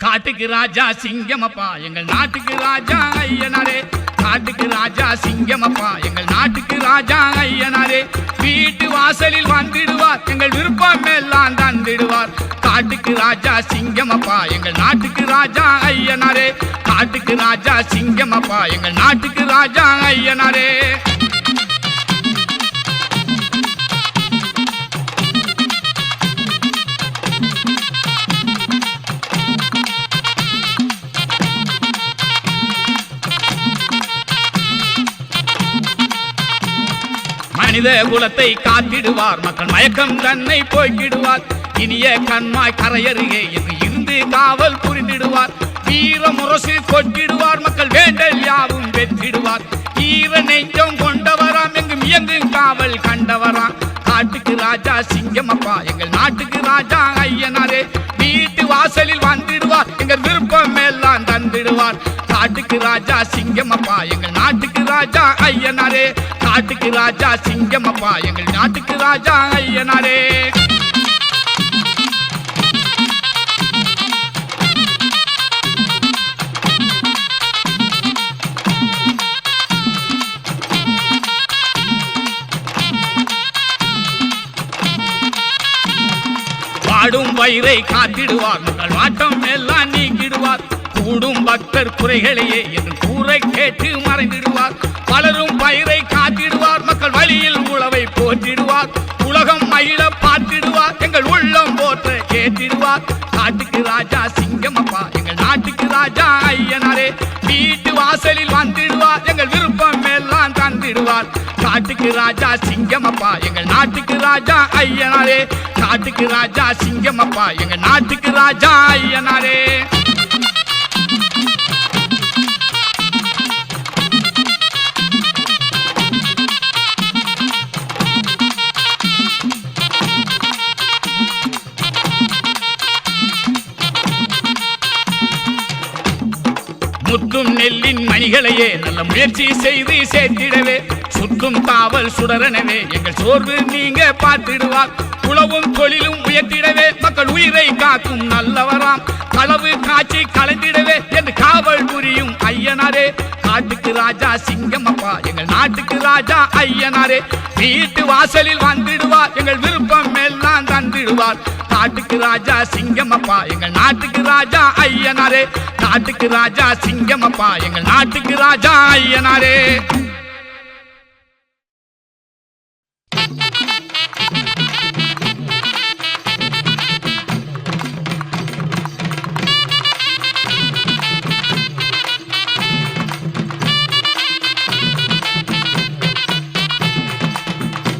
காட்டுக்கு ராஜா சிங்கமப்பா எங்கள் நாட்டுக்கு ராஜா ஐயனாரே. காட்டுக்கு ராஜா சிங்கமப்பா எங்கள் நாட்டுக்கு ராஜா ஐயனாரே. வீட்டு வாசலில் வந்திடுவார் எங்கள் விருப்பம் எல்லாம் தந்திடுவார். காட்டுக்கு ராஜா சிங்கமப்பா எங்கள் நாட்டுக்கு ராஜா ஐயனாரே. காட்டுக்கு ராஜா சிங்கமப்பா எங்கள் நாட்டுக்கு ராஜா ஐயனாரே. மனித குலத்தை காத்திடுவார். மக்கள் மயக்கம் தன்னை போய்க்கிடுவார் இனிய கண்மாய் கரையருகே என்று இருந்து காவல் புரிந்திடுவார். வீர முரசு கொட்டிடுவார். மக்கள் வேண்டல் யாவும் வெற்றிடுவார். ஈர நெஞ்சம் கொண்டவராம். எங்கும் இயங்கும் காவல் கண்டவராம். காட்டுக்கு ராஜா சிங்கம் அப்பா எங்கள் நாட்டுக்கு ராஜா ஐயனாரே. வீட்டு வாசலில் காட்டுக்கு ராஜா சிங்கமப்பா எங்கள் நாட்டுக்கு ராஜா ஐயனாரே. காட்டுக்கு ராஜா சிங்கமப்பா எங்கள் நாட்டுக்கு ராஜா ஐயனாரே. வயிறை காத்திடுவார். மக்கள் வாட்டம் எல்லாம் நீக்கிடுவார். கூடும் பக்தர் குறைகளையே என் கூரை கேட்டு மறைந்திடுவார். பலரும் பயிரை காத்திடுவார். மக்கள் வழியில் உழவை போற்றிடுவார். உலகம் மயிலை பார்த்திடுவார். எங்கள் உள்ளம் போற்ற கேட்டிடுவார் காட்டுக்கு ராஜா சிங்கமப்பா எங்கள் நாட்டுக்கு ராஜா ஐயனாரே. வீட்டு வாசலில் வந்திடுவார். எங்கள் விருப்பம் எல்லாம் தந்திடுவார். காட்டுக்கு ராஜா சிங்கமப்பா எங்கள் நாட்டுக்கு ராஜா ஐயனாரே. காட்டுக்கு ராஜா சிங்கமப்பா எங்கள் நாட்டுக்கு ராஜா ஐயனாரே. முற்றும் நெல்லின் மணிகளையே நல்ல முயற்சி செய்து சேர்த்திடவே. சுருக்கும் காவல் சுடரனவே எங்கள் சோர்வு நீங்க பார்த்திடுவார். உழவும் தொழிலும் உயர்த்திடவே மக்கள் உயிரை காக்கும் நல்லவராம். களவு காட்சி கலந்திடவே என்று காவல் புரியும் ஐயனாரே. காட்டுக்கு ராஜா சிங்கமப்பா எங்கள் நாட்டுக்கு ராஜா ஐயனாரே. வீட்டு வாசலில் வந்திடுவார் எங்கள் விருப்பம் எல்லாம் தந்திடுவார். காட்டுக்கு ராஜா சிங்கமப்பா. எங்கள் நாட்டுக்கு ராஜா ஐயனாரே. நாட்டுக்கு ராஜா சிங்கமப்பா. எங்கள் நாட்டுக்கு ராஜா ஐயனாரே.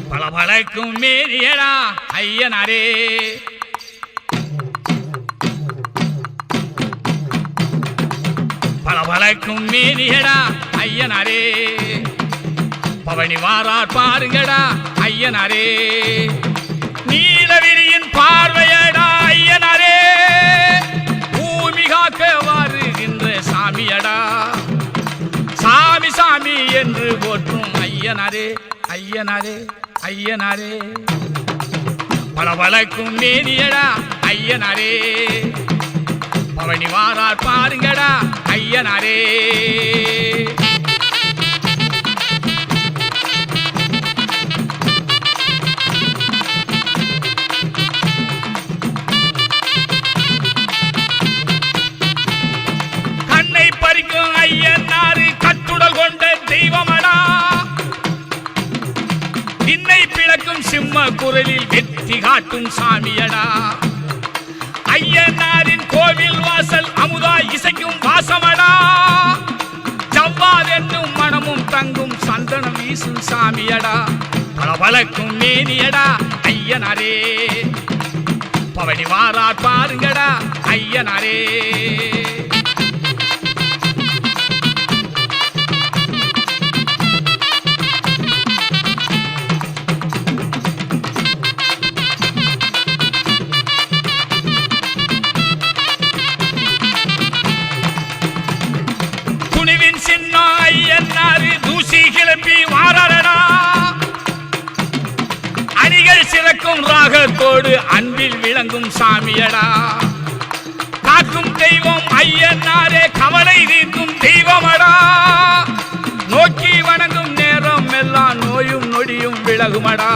பளபளக்கும் மேரியடா ஐயனாரே. பளபளக்கும் மேனியடா ஐயனாரே. பவனி வாரார் பாருங்கடா ஐயனாரே. நீலவிரியின் பார்வையடா ஐயனாரே. பூமி காக்க வாருகின்ற சாமியடா. சாமி சாமி என்று போற்றும் ஐயனாரே ஐயனாரே ஐயனாரே. பளபளக்கும் மேனியடா ஐயனாரே. பவனி வாரார் பாருங்கடா ஐயனாரே. கண்ணை கொண்ட பிளக்கும் சிம்ம குரலில் வெற்றி காட்டும் சாமியடா. சாமியடா பளபளக்கும் மேனியடா ஐயனாரே. பவனி வாரார் பாருங்கடா ஐயனாரே. உலகத்தோடு அன்பில் விளங்கும் சாமியடா. காக்கும் தெய்வம் ஐயனாரே கவலை தீர்க்கும் தெய்வமடா. நோக்கி வணங்கும் நேரம் எல்லாம் நோயும் நொடியும் விலகுமடா.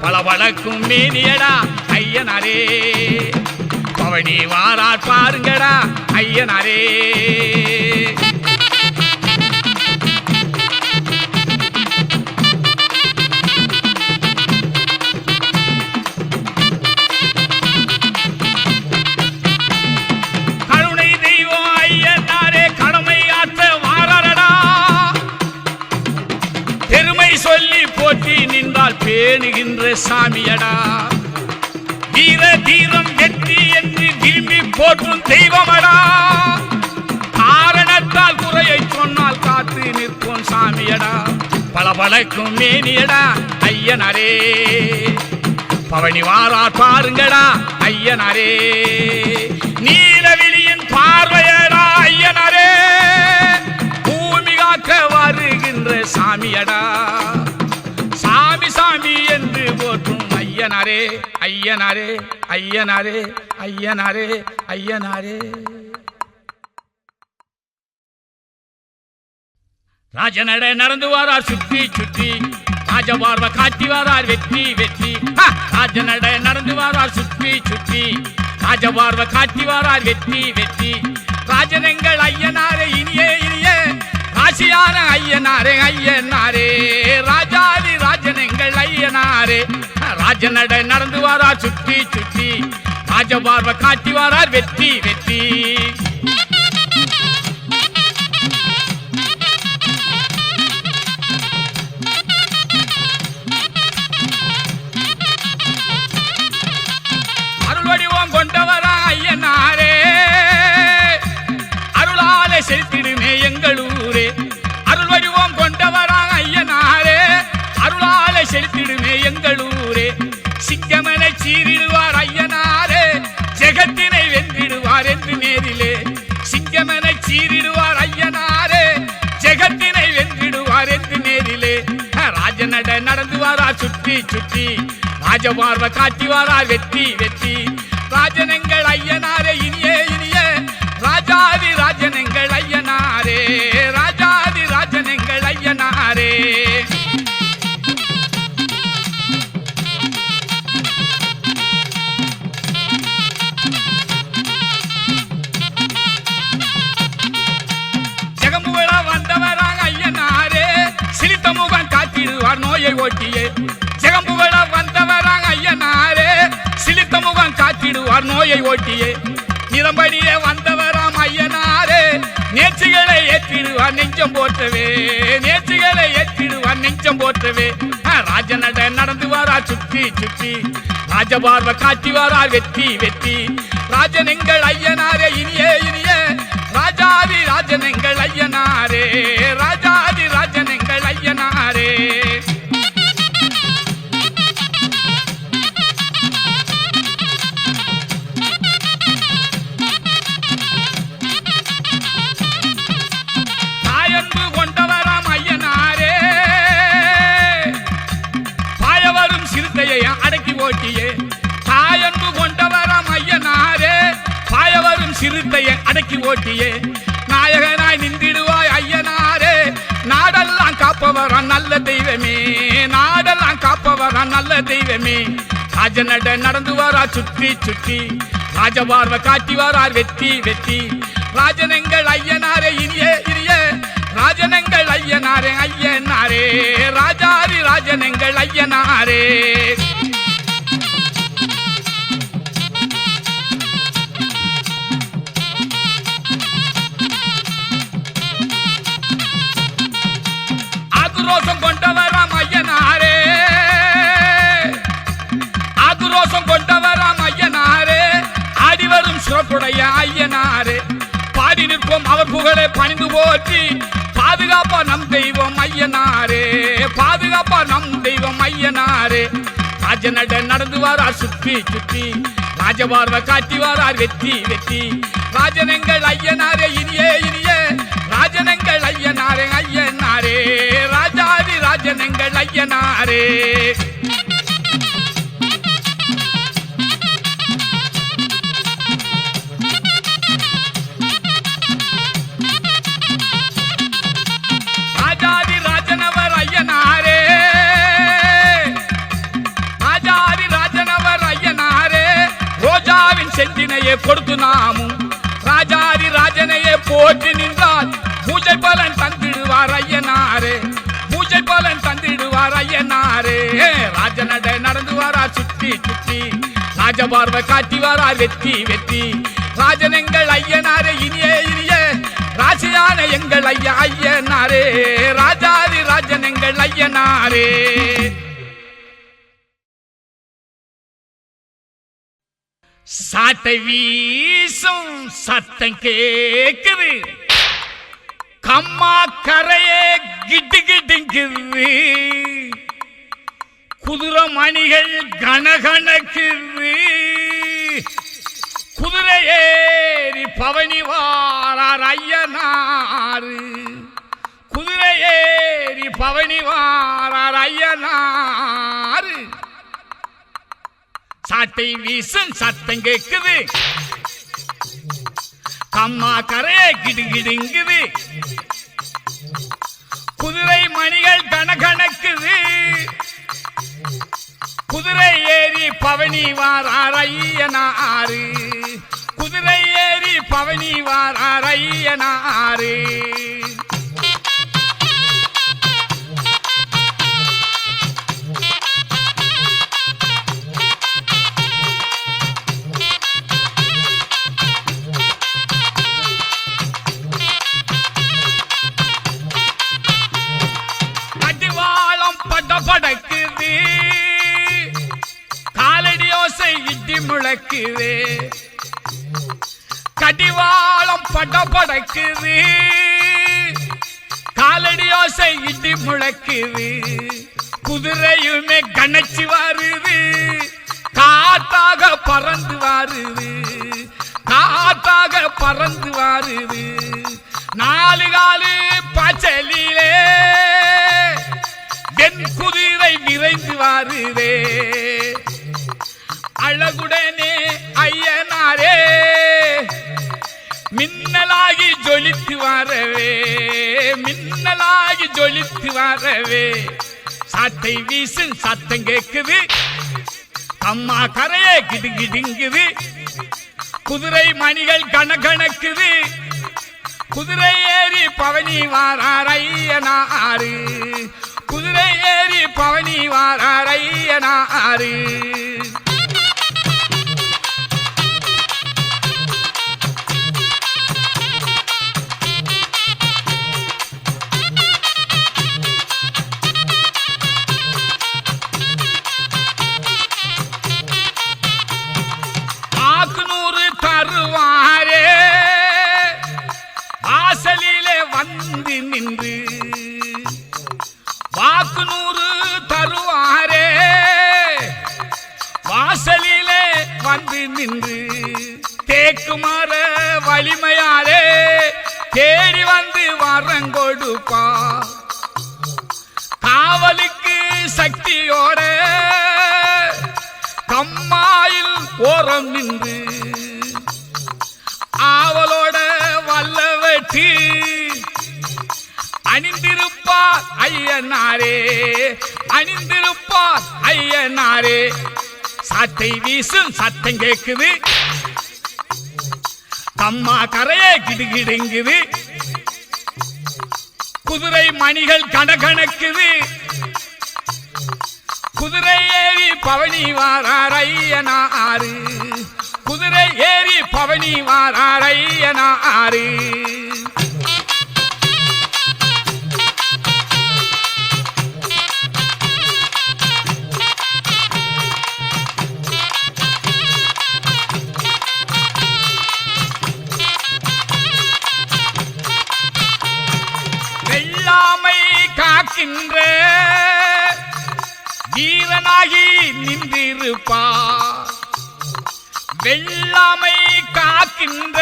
பல வழக்கும் மேனியடா ஐயனாரே. பவனி வாரார் பாருங்கடா ஐயனாரே. பேணுகின்ற சாமியடா. வீர தீரம் வெற்றி என்று விரும்பி போற்றும் தெய்வமடா. காரணத்தால் குறையை சொன்னால் காத்து நிற்கும் சாமியடா. பளபளக்கும் மேனியடா ஐயனரே. பவனி வாரார் பாருங்கடா ஐயனரே. நீலவிழியின் பார்வையடா ஐயனரே. பூமி காக்க வருகின்ற சாமியடா. சாமி சாமி என்று போற்றும் ஐயனாரே ஐயனாரே ஐயனாரே ஐயனாரே ஐயனாரே. ராஜநட நடந்து வாரார் சுற்றி சுற்றி ராஜபார்வ காட்டி வாரார் வெற்றி வெற்றி. ராஜநட நடந்து வாரார் சுற்றி சுற்றி ராஜபார்வ காட்டி வாரார் வெற்றி வெற்றி. ராஜனங்கள் ஐயனாரே இனியே இனியே. ராசியான ஐயனாரே ஐயனாரே. ராஜ ராஜநட நடந்து வாரா சுற்றி சுற்றி. ராஜபார்வ காட்டி வாரார் வெற்றி வெற்றி. அருள் வடிவம் கொண்டவரா ஐயனாரே. அருளாலே செலுத்திடுமே எங்கள் ஊரே. அருள் வடிவம் கொண்டவரா ஐயனாரே. அருளாலே செலுத்திடுமே எங்கள் சிங்கமனை சீரிடுவார் ஐயனாரே ஜெகத்தினை வென்றிடுவார் என்று நேரிலே. சிங்கமனை சீரிடுவார் ஐயனாரே ஜெகத்தினை வென்றிடுவார் என்று நேரிலே. ராஜநட நடந்து வாரா சுற்றி சுற்றி. ராஜபார்வ காட்டி வாரா வெற்றி வெற்றி. ராஜனங்கள் ஐயனாரே இனியே இனிய. ராஜாதி ராஜனங்கள் ஐயனாரே. காத்திடுவார் நோயை ஜெகம்புகள வந்தவராங்க ஐயனாரே. சிலித்த முகம் காத்திடுவார் நோயை ஓட்டியே. நிறம்படியே வந்தவராம் ஐயனாரே. நேர்ச்சிகளை ஏற்றிடுவார் நெஞ்சம் போற்றவே. நேர்ச்சிகளை ஏற்றிடுவார் நெஞ்சம் போற்றவே. ஆ, ராஜநட நடந்து வாரா சுற்றி சுற்றி. ராஜபார்வ காட்டி வாரா வெற்றி வெற்றி. ராஜனெங்கள் ஐயனாரே இனியே இனியே. ராஜாதி ராஜன் எங்கள் ஐயனாரே. ராஜாதி ராஜன் எங்கள் ஐயனாரே. பாயவரும் சிறுத்தையை அடக்கி ஓட்டியே. நாயகனாய் நின்றிடுவாய் ஐயனாரே. நாடெல்லாம் காப்பவரா நல்ல தெய்வமே. நாடெல்லாம் காப்பவரா நல்ல தெய்வமே. ராஜநட நடந்து வாரா சுற்றி சுற்றி. ராஜபார்வ காட்டி வாரார் வெற்றி வெற்றி. ராஜனங்கள் ஐயனாரே இனிய இனிய. ராஜனங்கள் ஐயனாரே ஐயனாரே. ராஜாரி ராஜனங்கள் ஐயனாரே. சிறப்புடைய ஐயனாரே. பாடி நிற்போம் அவர் புகழை பணிந்து போற்றி. பாதுகாப்பா நம் தெய்வம் ஐயனாரே. பாதுகாப்பா நம் தெய்வம் ஐயனாரே. ராஜநட நடந்து வாரார் சுற்றி சுற்றி. ராஜபார்வ காட்டி வாரார் வெற்றி வெற்றி. ராஜனங்கள் ஐயனாரே இனியே இனியே. ராஜனங்கள் ஐயனாரே ஐயனாரே. ராஜாதி ராஜனங்கள் ஐயனாரே. செந்தினையே கொடுத்து நாமும். ராஜாதி ராஜனையே போற்றி நின்றால் பூஜை பலன் தந்திடுவார் ஐயனாரே. பூஜை பலன் தந்திடுவார் ஐயனாரே. ராஜநட நடந்து வாரா சுத்தி சுத்தி ராஜபார்வை காட்டி வாரா வெற்றி வெற்றி. ராஜன் எங்கள் ஐயனாரே இனிய இனிய. ராசியான எங்கள் ஐயா ஐயனாரே. ராஜாதி ராஜன் எங்கள் ஐயனாரே. சாட்டை வீசும் சத்தம் கேக்குது. கம்மா கரையே கிட்டு கிட்டுங்குது. குதிரை மணிகள் கனகணக்குது குதிரை ஏறி பவனி வாரார் ஐயனாறு. குதிரை ஏறி பவனி வாரார் ஐயனாறு. சாட்டை வீசும் சத்தம் கேக்குது. கம்மா கரைய கிடுகிடுங்குது குதிரை மணிகள் கணக்கணக்குது குதிரை ஏறி பவனி வாரார் ஐயனாரு குதிரை ஏறி பவனி வாரார் முழக்குது. கடிவாளம் பட படக்குது. காலடி ஓசை இடி முழக்குது. குதிரையுமே கணச்சு வருது. காத்தாக பறந்து வருது. காத்தாக பறந்து வருது. நாலு காலு பச்சலிலே வெண் குதிரை விரைந்து வருதே. அழகுடனே ஐயனாரே மின்னலாகி ஜொலித்து வரவே மின்னலாகி ஜொலித்து வரவே. சாட்டை வீசு சத்தம் கேக்குது. அம்மா கரையே கிடுகிடுங்குது குதிரை மணிகள் கணக்கணக்குது குதிரை ஏறி பவனி வாரார் குதிரை ஏறி பவனி வாரார் ஐயனாரே அணிந்திருப்பார் ஐயனாரே. சாட்டை வீசும் சத்தம் கேக்குது தம்மா கரையே கிடுகிடுங்குது. குதிரை மணிகள் கணக்கணக்குது குதிரை ஏறி பவனி வாரார் ஐயனாரு குதிரை ஏறி பவனி வாரார் ஐயனாரு காக்கின்ற வீரனாகி நின்றிருப்பா வெள்ளாமை காக்கின்ற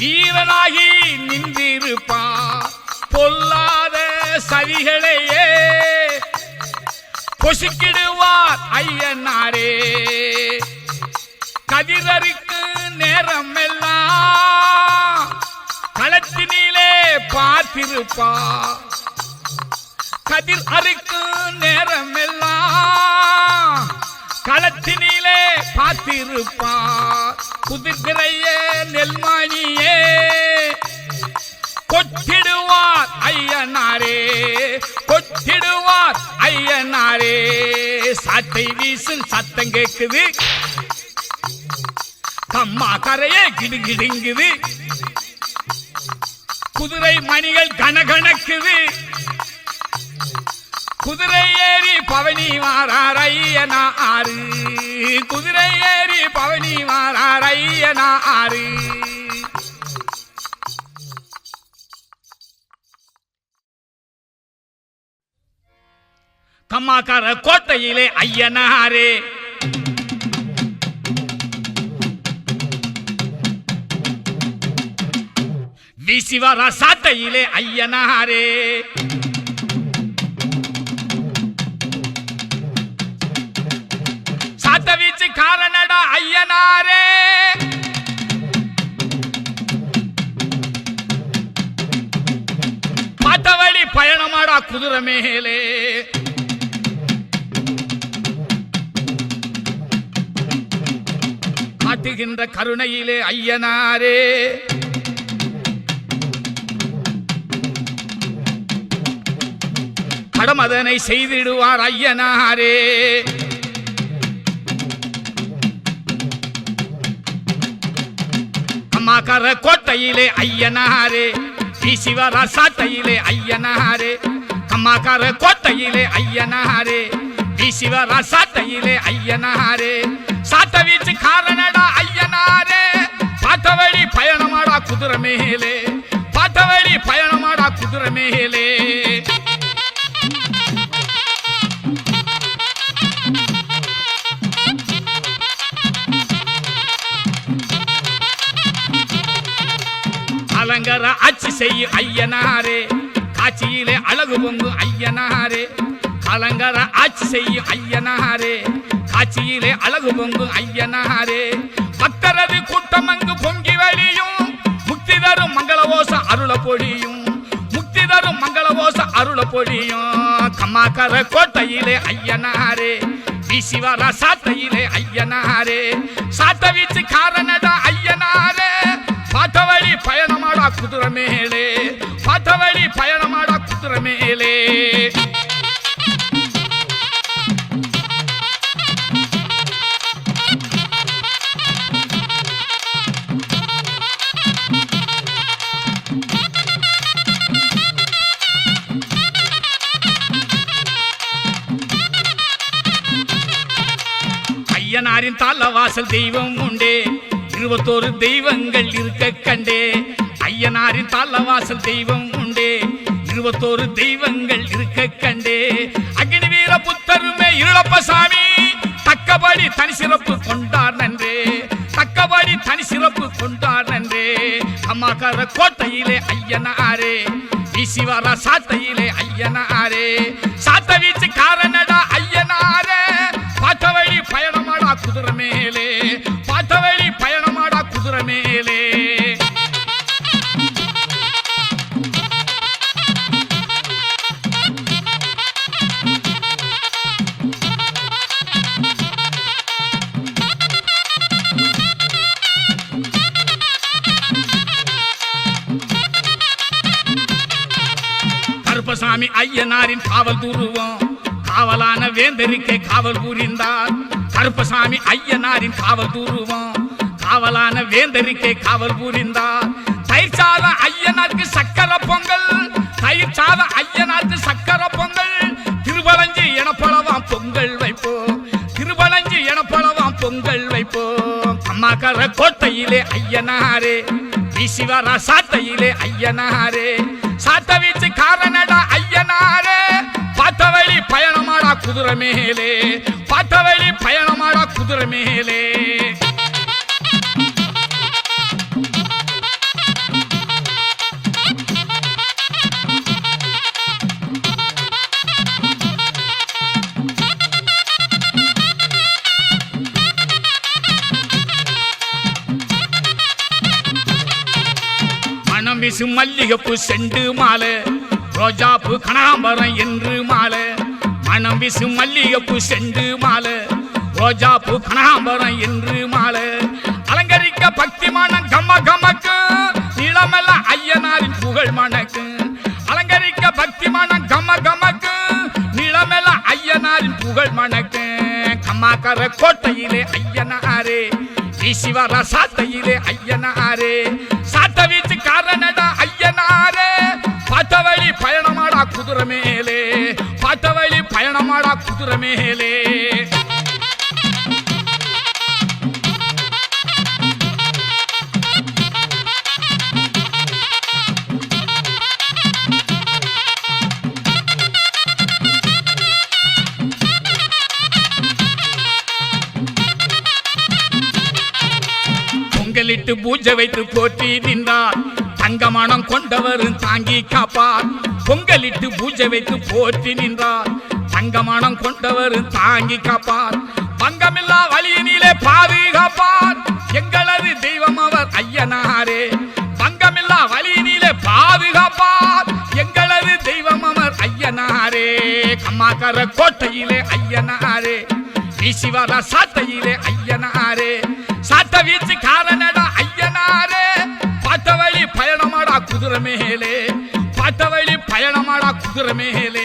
வீரனாகி நின்றிருப்பா பொல்லாத சதிகளையே பொசுக்கிடுவார் ஐயனாரே. கதிரருக்கு நேரம் எல்லாம் களத்தினிலே பார்த்திருப்பா. கதிர் அறுக்கும் நேரம் எல்லாம் களத்தினிலே கோட்டையிலே பார்த்திருப்பார் குதிர்கிறைய நெல்மணியே. கொட்டிடுவார் ஐயனாரே கொட்டிடுவார் ஐயனாரே. சாட்டை வீசும் சத்தம் கேட்குது கம்மா கரையே கிடுகிடுங்குது. குதிரை மணிகள் கனகணக்குது. குதிரை ஏறி பவனி மாறார் ஐயனா ஆறு. குதிரை ஏறி பவனி மாறார் ஐயனா ஆறு. கம்மாக்கார கோட்டையிலே ஐயனாரே. வீசிவர சாட்டையிலே ஐயனாரே சாத்த வீச்சு காரணடா ஐயனாரே பார்த்தவழி பயணமாடா குதிரை மேலே காட்டுகின்ற கருணையிலே ஐயனாரே கடமதனை செய்திடுவார் ஐயனாரே. அம்மா கர கோட்டையிலே ஐயனாரே. வீசிவர சாட்டையிலே ஐயனாரே. அம்மாக்கார கோட்டையிலே ஐயனாரே. வீசிவர சாட்டையிலே ஐயனாரே. சாட்ட வீச்சு காரணடா ஐயனாரே பாட்டவழி பயணமாடா குதிரை மேலே. பாட்டவழி பயணமாடா குதிரை மேலே. அலங்கர ஆட்சி செய்ய ஐயனாரே. காட்சியிலே அழகு பொங்கு ஐயனாரே. அலங்கர ஆட்சி செய்ய ஐயனாரே. காட்சியிலே அழகு பொங்கு ஐயனாரே. பக்தரது கூட்டம் அங்கு பொங்கி வழியும். முக்தி தரும் மங்களவோச அருள பொழியும். முக்தி தரும் மங்களவோச அருள பொழியும். கம்மாக்கர கோட்டையிலே ஐயனாரே. வீசிவர சாட்டையிலே ஐயனாரே. சாத்த வீச்சு காரணதா ஐயனாரே. பாட்டவழி பயணமாடா குதிரை மேலே பாட்டவழி பயணமாடா குதிரை மேலே ஐயனாரின் தாளவாசல் தெய்வம் உண்டே இருபத்தோரு தெய்வங்கள் இருக்க கண்டே. ஐயனாரின் தாளவாசல் தெய்வம் உண்டே. இருபத்தோரு தெய்வங்கள் இருக்க கண்டே. அக்னி வீர புத்தருமே இருளப்ப சாமி தக்கபடி தனி சிறப்பு கொண்டார் நன்றே. தக்கபடி தனி சிறப்பு கொண்டார் நன்றே. அம்மாக்கார கோட்டையிலே ஐயனாரே வீசி வர சாட்டையிலே ஐயனாரே. சாத்த வீச்சு காரணடா ஐயனாரே பாட்டவழி பயணமாடா குதிரை மேலே. பார்த்த வழி ஐயனாரின் காவல் துருவம் காவலான வேந்தருக்கே காவல் புரிந்தார் கருப்பசாமி ஐயனாரின் காவல் துருவம் காவலான வேந்தருக்கே காவல் புரிந்தார் தயிர் சாதம் ஐயனாருக்கு சக்கர பொங்கல். தயிர் சாதம் ஐயனாருக்கு சக்கர பொங்கல். திருவலஞ்சி எனப்பளவாம் பொங்கல் வைப்போம். திருவலஞ்சி எனப்பளவாம் பொங்கல் வைப்போம். அம்மாக்கர கோட்டையிலே ஐயனாரே. வீசிவர சாட்டையிலே ஐயனாரே. சாத்த வீச்சு கார குதிரை மேலே பாட்டவழி பயணமாடா குதிரை மேலே. மனம் வீசு மல்லிகைப்பூ செண்டு மாலை ரோஜாப்பூ கனகாம்பரம் என்று மாலை. மனம் விசு மல்லிகைப்பூ செண்டு மாலை. ரோஜா பூ கனகாம்பரம் என்று மாலை. அலங்கரிக்க பக்திமான கம கமக்கு. நிலமெல்லாம் ஐயனாரின் புகழ் மணக்கு. அலங்கரிக்க பக்திமான கம கமக்கு. நிலமெல்லாம் ஐயனாரின் புகழ் மணக்கு. கம்மாக்கர கோட்டையிலே ஐயனாரே. ஈசிவர சாத்தையிலே ஐயனாரே. சாத்த வீச்சு காரணடா ஐயனாரே பாட்ட பயணமாடா குதிரை மேலே. பயணமாடா குதிரை மேலே. பொங்கலிட்டு பூஜை வைத்து போற்றி நின்றார் தங்கமணம் தாங்கி காப்பார். பொங்கலிட்டு பூஜை வைத்து போற்றி நின்றார். தங்கமணம் கொண்டவரும் தாங்கி காப்பார். பங்கமில்லா வழியினிலே பாதுகாப்பார். எங்களது தெய்வம் அவர் ஐயனாரே. பங்கமில்லா வழியினிலே பாதுகாப்பார். எங்களது தெய்வம் அவர் ஐயனாரே. கம்மாக்கார கோட்டையிலே ஐயனாரே. வீசிவர சாட்டையிலே குதிரை மேலே. பாட்டவழி பயணமாடா குதிரை மேலே.